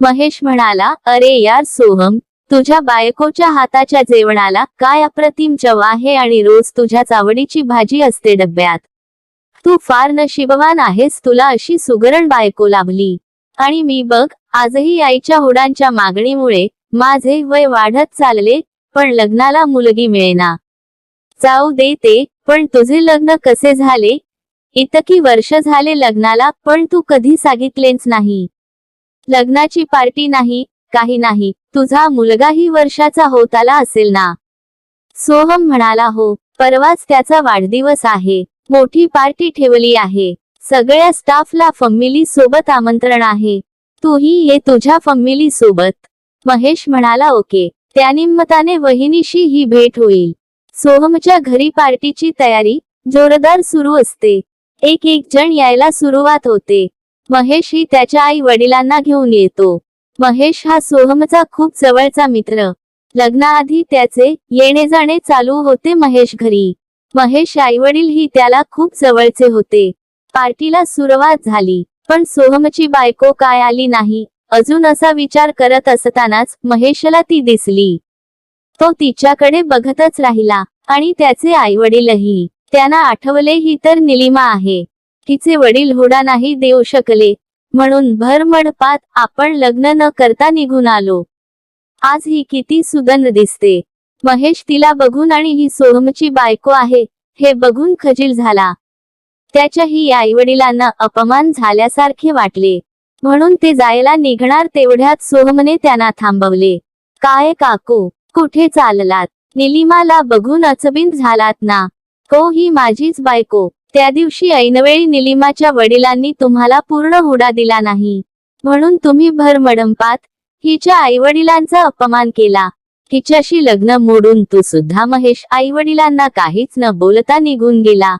महेश म्हणाला अरे यार सोहम तुझ्या बायकोच्या हाताच्या जेवणाला काय अप्रतिम चव आहे आणि रोज तुझ्या चावडीची भाजी असते डब्यात? तू फार नशिबवान आहेस तुला अशी सुगरण बायको लाभली. आणि मी बघ आजही आईच्या हुडांच्या मागणीमुळे माझे वय वाढत चालले पण लग्नाला मुलगी मिळेना. जाऊ दे ते पण तुझे लग्न कसे झाले? इतकी वर्ष झाले लग्नाला पण तू कधी सांगितलेच नाही. लग्नाची पार्टी नाही काही नाही तुझा मुलगाही वर्षाचा होत आला असेल ना? सोहम म्हणाला हो परवाच त्याचा वाढदिवस आहे मोठी पार्टी ठेवली आहे सगळ्या स्टाफला फॅमिली सोबत आमंत्रण आहे तूही ये तुझ्या फॅमिली सोबत. महेश म्हणाला ओके. त्यानिमित्ताने वहिनीशी ही भेट होईल. सोहमच्या घरी पार्टीची तयारी जोरदार सुरू असते. एक एक जण यायला सुरुवात होते. महेश ही त्याच्या आई वडिलांना घेऊन येतो. महेश हा सोहमचा खूप जवळचा मित्र. लग्नाआधी त्याचे येणे जाणे चालू होते महेश घरी. महेश आईवडील ही त्याला खूप जवळचे होते. पार्टीला सुरुवात झाली पण सोहमची बायको काय आली नाही अजून असा विचार करत असतानाच महेशला ती दिसली. तो तिच्याकडे बघतच राहिला आणि त्याचे आईवडीलही त्यांना आठवले ही तर निलिमा आहे. तिचे वडील हुडा नाही देऊ शकले. म्हणून भरमडपात आपण लग्न न करता निघून आलो. आज ही किती सुगंध दिसते. महेश तिला बघून आणि ही सोहमची बायको आहे हे बघून खजील झाला. त्याच्याही आईवडिलांना अपमान झाल्यासारखे वाटले. म्हणून ते जायला निघणार तेवढ्यात सोहमने त्यांना थांबवले. काय काकू कुठे चाललात? निलिमाला बघून अचबिंद झालात ना? हो ही माझीच बायको. त्या दिवशी ऐनवेळी निलिमाच्या वडिलांनी तुम्हाला पूर्ण हुडा दिला नाही. म्हणून तुम्ही भरमडंपात हिच्या आईवडिलांचा अपमान केला. तिच्याशी लग्न मोडून तू सुद्धा महेश आईवडिलांना काहीच न बोलता निघून गेला.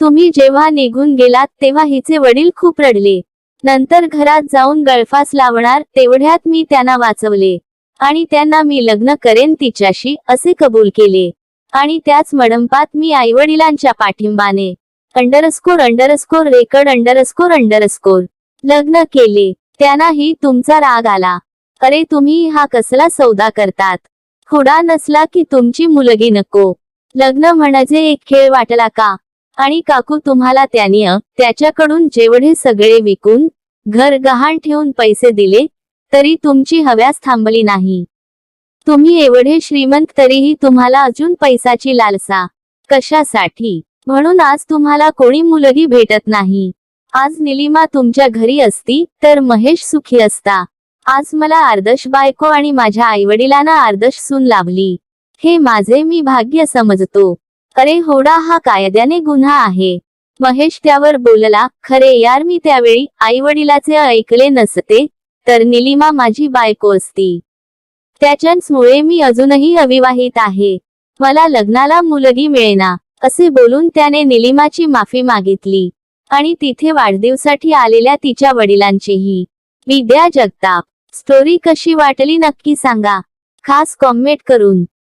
तुम्ही जेव्हा निघून गेलात तेव्हा हिचे वडील खूप रडले. नंतर घरात जाऊन गळफास लावणार तेवढ्यात मी त्यांना वाचवले. आणि त्यांना मी लग्न करेन तिच्याशी असे कबूल केले. आणि त्याच मडंपात मी आईवडिलांच्या पाठिंबाने underscore underscore record underscore underscore. लग्न केले. त्यांनाही तुमचा राग आला. अरे तुम्ही हा कसला सौदा करतात? खुडा नसला की तुमची मुलगी नको. लग्न म्हणजे एक खेळ वाटला का? आणि काकू तुम्हाला त्याने त्याच्याकडून जेवढे सगळे विकून घर गहाण ठेवून पैसे दिले तरी तुमची हव्यास थांबली नाही. तुम्ही एवढे श्रीमंत तरीही तुम्हाला अजून पैसाची लालसा. कशासाठी? म्हणून आज तुम्हाला कोणी मुलगी भेटत नाही. आज निलिमा तुमच्या घरी असती तर महेश सुखी असता. आज मला आर्दश बायको आणि माझ्या आईवडिलांना आर्दश सून लाभली. हे माझे मी भाग्य समजतो. अरे होडा हा कायद्याने गुन्हा आहे. महेश त्यावर बोलला खरे यार मी त्यावेळी आईवडिलाचे ऐकले नसते तर निलिमा माझी बायको असती. त्याच्याचमुळे मी अजूनही अविवाहित आहे. मला लग्नाला मुलगी मिळेना. असे बोलून त्याने निलिमाची माफी मागितली. आणि तिथे वाढदिवसाठी आलेल्या तिच्या वडिलांचीही. विद्या जगताप स्टोरी कशी वाटली नक्की सांगा. खास कॉमेंट करून.